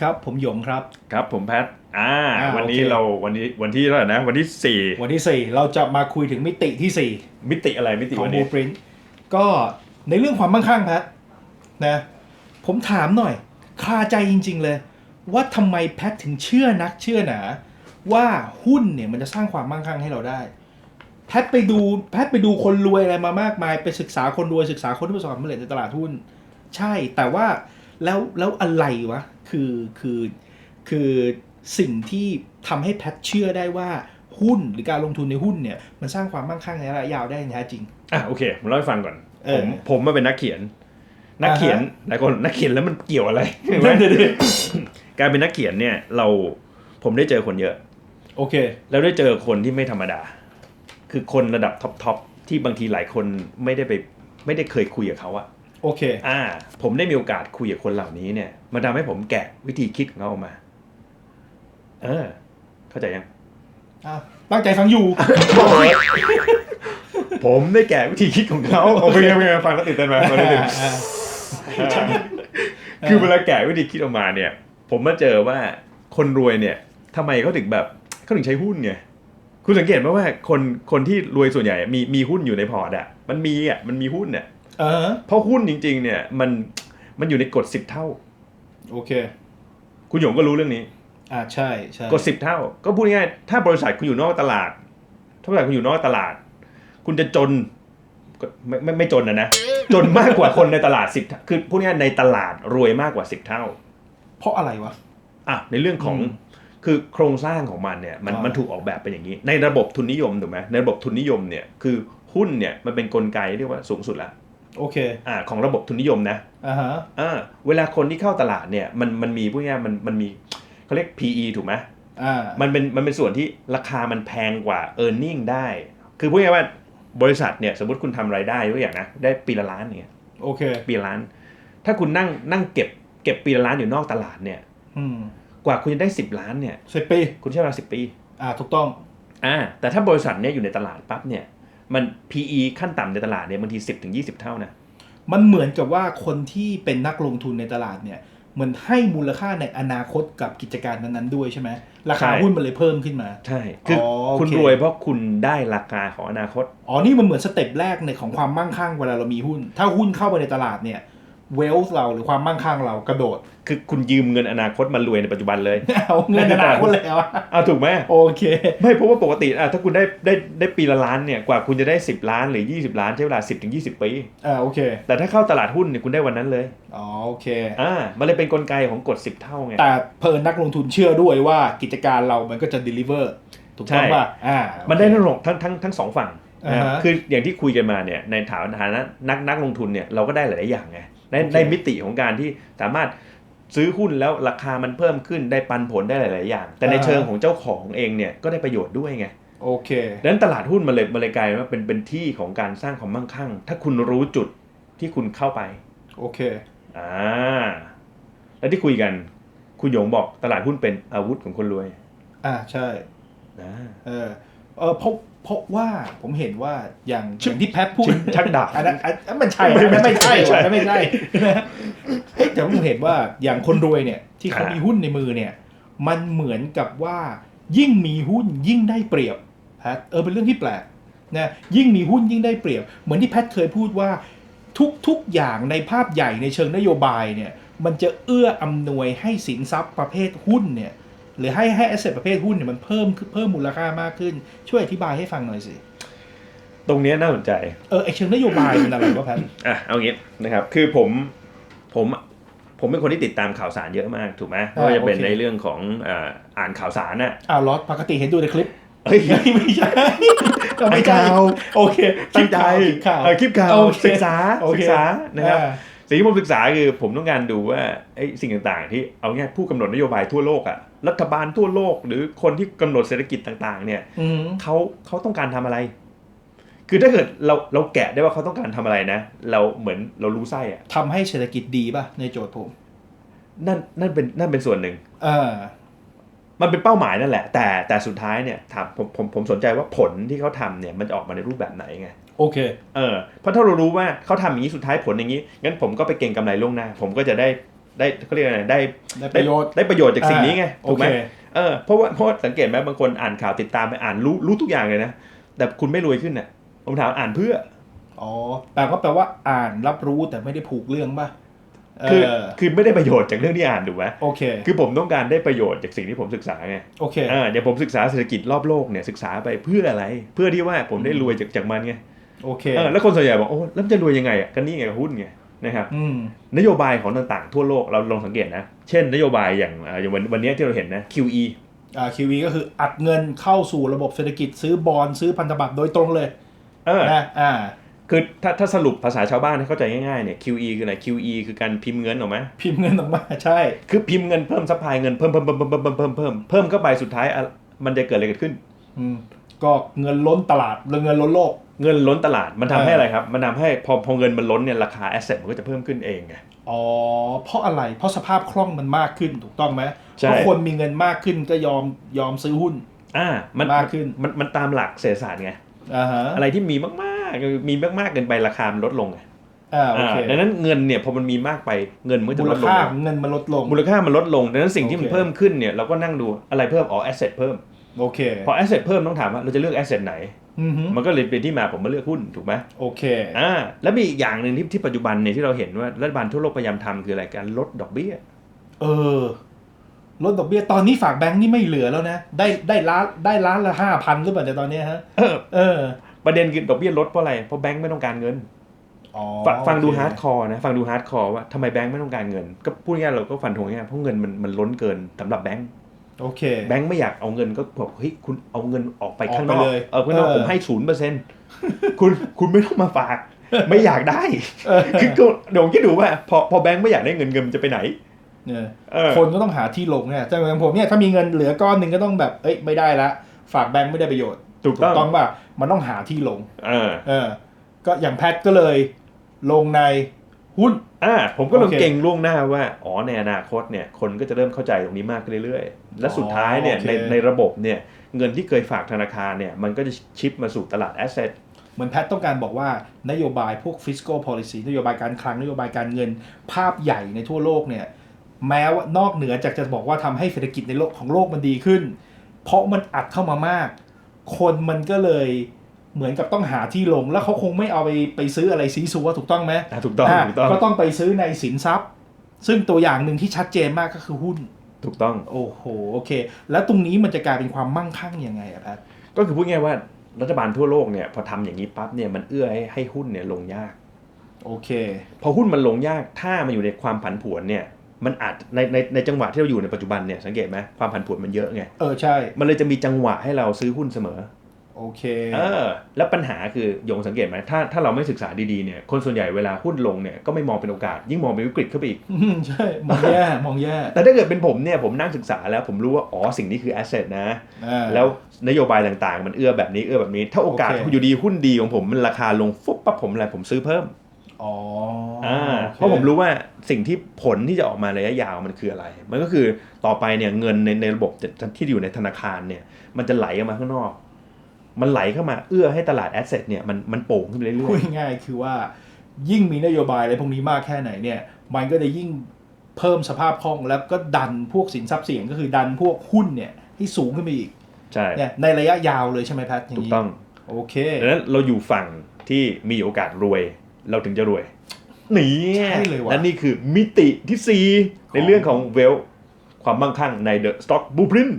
ครับ ผมหยงครับ ครับผมแพทอ่าอ่าวันนี้โอเค เราวันนี้วันที่เท่าไหร่นะ วันที่สี่วันที่ 4 เราจะมาคุยถึงมิติที่ มิติอะไรมิติ4 ของวันบูนี้ ปรินก็ในเรื่องความมั่งคั่งแพทนะผมถามหน่อย คาใจจริง ๆ เลย ว่าทำไมแพทถึงเชื่อนักเชื่อหนา ว่าหุ้นเนี่ยมันจะสร้างความมั่งคั่งให้เราได้ แพทไปดูแพทไปดูคนรวยอะไรมามากมาย ไปศึกษาคนรวยศึกษาคนที่ประสบความสำเร็จในตลาดหุ้น ใช่แต่ว่า แล้วแล้วอะไรวะ คือคือคือสิ่งที่ทำให้แพทเชื่อได้ว่าหุ้นหรือการลงทุนในหุ้นเนี่ยมันสร้างความมั่งคั่งในระยะยาวได้อย่างแท้จริงอะโอเคผมเล่าให้ฟังก่อนเอผอมผมมาเป็นนักเขียน นักเขียนหลายคนนักเขียนแล้วมันเกี่ยวอะไรนั่นเลยการเป็นนักเขียนเนี่ย เราผมได้เจอคนเยอะ โอเค แล้วได้เจอคนที่ไม่ธรรมดา คือคนระดับท็อปทอปที่บางทีหลายคนไม่ได้ไป ไม่ได้เคยคุยกับเขาอะ โอเค อ่า ผมได้มีโอกาสคุยกับคนเหล่านี้เนี่ยมันทำให้ผมแกะวิธีคิดของเขาออกมา เออ เข้าใจยังอ้าวตั้งใจฟังอยู่ ผมได้แกะวิธีคิดของเขา โอเคโอเคฟังแล้วตื่นเต้นไหมฟังแล้วตื่นเต้นอ่าคือเวลาแกะวิธีคิดออกมาเนี่ย ผมมาเจอว่าคนรวยเนี่ยทำไมเขาถึงแบบเขาถึงใช้หุ้นไงคุณสังเกตไหมว่าคนคนที่รวยส่วนใหญ่มีมีหุ้นอยู่ในพอร์ตอะมันมีอะมันมีหุ้นเนี่ยเออ เพราะหุ้นจริง ๆ เนี่ยมันมันอยู่ในกฎสิบเท่า โอเค คุณหยงก็รู้เรื่องนี้ อ่าใช่ใช่กฎสิบเท่า ก็พูดง่ายๆถ้าบริษัทคุณอยู่นอกตลาด ถ้าบริษัทคุณอยู่นอกตลาด คุณจะจนก็ไม่ไม่ไม่จนนะนะ จนมากกว่าคนในตลาดสิบคือพูดง่ายๆในตลาดรวยมากกว่าสิบเท่า เพราะอะไรวะอะในเรื่องของอืมคือโครงสร้างของมันเนี่ยมันอ่ามัมันถูกออกแบบเป็นอย่างนี้ ในระบบทุนนิยมถูกไหมในระบบทุนนิยมเนี่ยคือหุ้นเนี่ยมันเป็นกลไกเรียกว่าสูงสุดละ โอเคอ่าของระบบทุนนิยมนะอ่าฮะอ่าเวลาคนที่เข้าตลาดเนี่ยมันมันมีพูดง่ายๆมันมันมีเขาเรียก PE ถูกไหมอ่ามันเป็นมันเป็นส่วนที่ราคามันแพงกว่า e a r n i n g ได้ คือพูดง่ายๆว่าบริษัทเนี่ยสมมติคุณทำรายได้ตัวอย่างนะได้ปีละล้านเนี่ยโอเค ปีละล้าน ถ้าคุณนั่งนั่งเก็บเก็บปีละล้านอยู่นอกตลาดเนี่ยอืมกว่าคุณจะได้10ล้านเนี่ยสิบปี คุณใช้เวลาสิปี อ่าถูกต้อง อ่า แต่ถ้าบริษัทเนี่ยอยู่ในตลาดปั๊บเนี่ย มัน PE ขั้นต่ำในตลาดเนี่ยบางที 10ถึง20 เท่านะ มันเหมือนกับว่าคนที่เป็นนักลงทุนในตลาดเนี่ยเหมือนให้มูลค่าในอนาคตกับกิจการนั้นๆด้วยใช่ไหมราคาหุ้นมันเลยเพิ่มขึ้นมา ใช่ คือออโอเคคุณรวยเพราะคุณได้ราคาของอนาคต อ๋อ นี่มันเหมือนสเต็ปแรกในของความมั่งคั่งเวลาเรามีหุ้น ถ้าหุ้นเข้าไปในตลาดเนี่ย เวลส์เราหรือความมั่งคั่งเรากระโดด คือคุณยืมเงินอนาคตมารวยในปัจจุบันเลย เอาเงินอนาคตแล้วอะอ้าวถูกไหมโอเค ไม่เพราะว่าปกติอะถ้าคุณได้ได้ได้ปีละล้านเนี่ยกว่าคุณจะได้ 10 ล้านหรือ 20 ล้านใช้เวลา 10 ถึง 20 ปีอ่าโอเค แต่ถ้าเข้าตลาดหุ้นเนี่ยคุณได้วันนั้นเลยอ๋อโอเคอ่ามันเลยเป็นกลไกของกฎ 10 เท่าไงแต่เพลินนักลงทุนเชื่อด้วยว่ากิจการเรามันก็จะ deliver ถูกต้องใช่ป่ะอ่ามันได้โอเคทั้งทั้งทั้งทั้งสองฝั่งนะครับอ่าฮะคืออย่างที่คุยกันมาเนี่ยในฐานะนักนักลงทุนเนี่ยเราก็ได้หลายๆอย่างไง ได้โอเคได้มิติของการที่สามารถซื้อหุ้นแล้วราคามันเพิ่มขึ้นได้ปันผลได้หลาย ๆ อย่าง แต่ในเชิงของเจ้าของเองเนี่ยก็ได้ประโยชน์ด้วยไงโอเคดังนั้นตลาดหุ้นมันเลยมันเลยกลายเป็นว่าเป็นเป็นที่ของการสร้างความมั่งคั่ง ถ้าคุณรู้จุดที่คุณเข้าไป โอเคอ่าแล้วที่คุยกัน คุณหยงบอกตลาดหุ้นเป็นอาวุธของคนรวย อ่าใช่นะเออเออเพราะ เพราะว่าผมเห็นว่าอย่างอย่างที่แพทพูดชักดาบอันนั้นอันนั้นมันใช่อันนั้นไม่ใช่อันนั้นไม่ใช่เฮ้ยแต่ผมเห็นว่าอย่างคนรวยเนี่ยที่เขาอ่ามีมีหุ้นในมือเนี่ย มันเหมือนกับว่า ยิ่งมีหุ้นยิ่งได้เปรียบแพทเออเป็นเรื่องที่แปลกนะยิ่งมีหุ้นยิ่งได้เปรียบ เหมือนที่แพทเคยพูดว่าทุกทุกอย่างในภาพใหญ่ในเชิงนโยบายเนี่ย มันจะเอื้ออำนวยให้สินทรัพย์ประเภทหุ้นเนี่ย หรือให้ให้แอสเซทประเภทหุ้นเนี่ยมันเพิ่มเพิ่มมูลค่ามากขึ้น ช่วยอธิบายให้ฟังหน่อยสิ ตรงเนี้ยน่าสนใจ เออไอเชิงนโยบายเป็นอะไรวะแพทอะเอางี้นะครับ คือผมผมผมเป็นคนที่ติดตามข่าวสารเยอะมากถูกไหมไม่ว่าจะเป็นโอเคในเรื่องของอ่าอ่านข่าวสารน่ะอ้าวลอสปกติเห็นดูในคลิปเฮ้ยไม่ใช่ไม่ใช่อ่านข่าวโอเคตั้งใจคลิปข่าวเออคลิปข่าวโอเคศึกษาโอศึเคกษานะครับอ่า สิ่งที่ผมศึกษาคือผมต้องการดูว่าไอ้สิ่งต่างๆ ที่เอาง่ายผู้กำหนดนโยบายทั่วโลกอะรัฐบาลทั่วโลก หรือคนที่กำหนดเศรษฐกิจต่าง ๆ เนี่ยอืมเขาเขาต้องการทำอะไร คือถ้าเกิดเราเราแกะได้ว่าเขาต้องการทำอะไรนะ เราเหมือนเรารู้ไส้อะทำให้เศรษฐกิจดีป่ะในโจทย์ผมนั่นนั่นเป็นนั่นเป็นส่วนหนึ่งเออมันเป็นเป้าหมายนั่นแหละ แต่แต่สุดท้ายเนี่ยถามผมผมผมสนใจว่าผลที่เขาทำเนี่ยมันจะออกมาในรูปแบบไหนไง โอเค เออเพราะถ้าเรารู้ว่าเขาทำอย่างนี้สุดท้ายผลอย่างนี้งั้นผมก็ไปเก็งกำไรล่วงหน้า ผมก็จะได้ได้เขาเรียกอะไรได้ได้ประโยชน์ ได้ประโยชน์จากสิ่งนี้ไงอ่าถูกไหมโอเคเออเพราะว่าเพราะว่าสังเกตไหมบางคนอ่านข่าวติดตามไปอ่านรู้รู้ทุกอย่างเลยนะแต่คุณไม่รวยขึ้นน่ะผมถามอ่านเพื่ออ๋อแปลก็แปลว่าอ่านรับรู้แต่ไม่ได้ผูกเรื่องป่ะเอคืออคือไม่ได้ประโยชน์จากเรื่องที่อ่านถูกไหมโอเค คือผมต้องการได้ประโยชน์จากสิ่งที่ผมศึกษาไงโอเคอ่าเดี๋ยวผมศึกษาเศรษฐกิจรอบโลกเนี่ยศึกษาไปเพื่ออะไร เพื่อที่ว่าผมได้รวยจากจากมันไง โอเคเออแล้วคนส่วนใหญ่บอกโอ้แล้วมันจะรวยยังไงอะก็นี่ไงหุ้นไงนะครับอืมนโยบายของต่างๆ ทั่วโลกเราลองสังเกตนะ เช่นนโยบายอย่างอ่าอย่างวันวันนี้ที่เราเห็นนะ QE อ่า QE ก็คืออัดเงินเข้าสู่ระบบเศรษฐกิจซื้อบอลซื้อพันธบัตรโดยตรงเลยเออนะอ่าคือถ้าถ้าสรุปภาษาชาวบ้านให้เข้าใจง่ายๆเนี่ย QE คืออะไร QE คือการพิมพ์เงินออกไหมพิมพ์เงินออกมาใช่ คือพิมพ์เงินเพิ่มซัพพลายเงินเพิ่มเพิ่มเพิ่มเพิ่มเพิ่มเพิ่มเพิ่มเพิ่มเข้าไปสุดท้ายอะมันจะเกิดอะไรเกิดขึ้นอืมก็เงินล้นตลาดหรือเงินล้นโลก เงินล้นตลาดมันทำให้เออออะไรครับ มันทำให้พอพอเงินมันล้นเนี่ยราคาแอสเซทมันก็จะเพิ่มขึ้นเองไงอ๋อเพราะอะไรเพราะสภาพคล่องมันมากขึ้นถูกต้องไหมใช่เพราะคนมีเงินมากขึ้นก็ยอมยอมซื้อหุ้นอ่ามันมากขึ้นมันมันตามหลักเศรษฐศาสตร์ไงอ่าฮะอะไรที่มีมากๆมีมากๆเกินไปราคามันลดลงไงอ่าโออ่าเคดังนั้นเงินเนี่ยพอมันมีมากไปเงินมันก็จะมูลลดลงค่าไงของเงินมันลดลงมูลค่ามันลดลงดังนั้นสิ่งที่มันโอเคเพิ่มขึ้นเนี่ยเราก็นั่งดูอะไรเพิ่มอ๋อแอสเซทเพิ่ม โอเคพอแอสเซทเพิ่มต้องถามว่าเราจะเลือกแอสเซทไหนอือฮึมันก็เลยเป็นที่มาผมมาเลือกหุ้นถูกไหมโอเคอ่าแล้วมีอีกอย่างหนึ่งที่ที่ปัจจุบันเนี่ยที่เราเห็นว่ารัฐบาลทั่วโลกพยายามทำคืออะไรการลดดอกเบี้ย เออลดดอกเบี้ยตอนนี้ฝากแบงค์นี่ไม่เหลือแล้วนะ ได้ได้ล้านได้ล้านละห้าพันหรือเปล่าในยตอนเนี้ยฮะเออเออ ประเด็นคือดอกเบี้ยลดเพราะอะไรเพราะแบงก์ไม่ต้องการเงินอ๋อฟังฟังดูโอเคฮาร์ดคอร์นะฟังดูฮาร์ดคอร์ว่าทำไมแบงก์ไม่ต้องการเงิน ก็พูดง่ายๆเราก็ฟันธงง่ายๆเพราะเงินมันมันล้นเกินสำหรับแบงก์ โอเค แบงก์ไม่อยากเอาเงินก็บอกเฮ้ยคุณเอาเงินออกไปออกไปข้างนอกเลยเออข้างนอกเออผมให้ศูนย์เปอร์เซ็นต์คุณคุณไม่ต้องมาฝาก ไม่อยากได้เออคือก็เดี๋ยวผมคิดดูว่าพอพอแบงก์ไม่อยากได้เงินเงินมันจะไปไหนเนี่ยเออคนก็ต้องหาที่ลงเนี่ยแต่อย่างผมเนี่ยถ้ามีเงินเหลือก้อนหนึ่งก็ต้องแบบเอ้ยไม่ได้ละฝากแบงค์ไม่ได้ประโยชน์ถูกต้องต้องป่ะมันต้องหาที่ลง เออ เออ ก็อย่างแพทก็เลยลงใน หุ้น อ่าผมก็ลองโอเคเก่งล่วงหน้าว่า อ๋อในอนาคตเนี่ยคนก็จะเริ่มเข้าใจตรงนี้มากขึ้นเรื่อยๆ และสุดท้ายเนี่ยอ๋อโอเค ในในระบบเนี่ยเงินที่เคยฝากธนาคารเนี่ยมันก็จะชิปมาสู่ตลาดแอสเซท เหมือนแพทต้องการบอกว่านโยบายพวก fiscal policy นโยบายการคลังนโยบายการเงินภาพใหญ่ในทั่วโลกเนี่ย แม้ว่านอกเหนือจากจะบอกว่าทำให้เศรษฐกิจในโลกของโลกมันดีขึ้น เพราะมันอัดเข้ามามาก คนมันก็เลย เหมือนกับต้องหาที่ลง แล้วเขาคงไม่เอาไปไปซื้ออะไรซีซัวถูกต้องไหมอะถูกต้องอะถูกต้องก็ต้องไปซื้อในสินทรัพย์ ซึ่งตัวอย่างหนึ่งที่ชัดเจนมากก็คือหุ้น ถูกต้อง โอ้โหโอเค แล้วตรงนี้มันจะกลายเป็นความมั่งคั่งยังไงอะแพทก็คือพูดง่ายๆว่ารัฐบาลทั่วโลกเนี่ยพอทำอย่างนี้ปั๊บเนี่ยมันเอื้อให้ให้หุ้นเนี่ยลงยากโอเค พอหุ้นมันลงยากถ้ามันอยู่ในความผันผวนเนี่ยมันอาจในในในจังหวะที่เราอยู่ในปัจจุบันเนี่ยสังเกตไหมความผันผวนมันเยอะไงเออใช่ มันเลยจะมีจังหวะให้เราซื้อหุ้นเสมอ โอเคเออแล้วปัญหาคือโยงสังเกตไหมถ้าถ้าเราไม่ศึกษาดีๆเนี่ยคนส่วนใหญ่เวลาหุ้นลงเนี่ยก็ไม่มองเป็นโอกาส ยิ่งมองเป็นวิกฤตเข้าไปอีกอืมใช่มองแย่มองแย่ แต่ถ้าเกิดเป็นผมเนี่ยผมนั่งศึกษาแล้วผมรู้ว่าอ๋อสิ่งนี้คือแอสเซทนะอ่าแล้วนโยบายต่างๆ มันเอื้อแบบนี้เอื้อแบบนี้ ถ้าโอกาสโอเคอยู่ดีหุ้นดีของผมมันราคาลงฟุบปั๊บผมอะไรผมซื้อเพิ่มอ๋ออ่าโอคเพราะผมรู้ว่าสิ่งที่ผลที่จะออกมาระยะยาวมันคืออะไร มันก็คือต่อไปเนี่ยเงินในในระบบที่อยู่ในธนาคารเนี่ยมันจะไหลออกมาข้างนอก มันไหลเข้ามาเอื้อให้ตลาดแอสเซทเนี่ยมันมันโป่งขึ้นไปเรื่พูอดยง่ายๆคือว่ายิ่งมีนโยบายอะไรพวกนี้มากแค่ไหนเนี่ย มันก็จะยิ่งเพิ่มสภาพคล่องแล้วก็ดันพวกสินทรัพย์เสี่ยงก็คือดันพวกหุ้นเนี่ยให้สูงขึ้นไปอีกๆใช่เนี่ยในระยะยาวเลยใช่ไหมแพทอย่างถูกนี้ต้องโอเคดังนั้นเราอยู่ฝั่งที่มีโอกาสรวย เราถึงจะรวยนี่ใช่เลยว่ะและนี่คือมิติที่ 4 ในเรื่องของเวลความมั่งคั่งใน The Stock Blueprint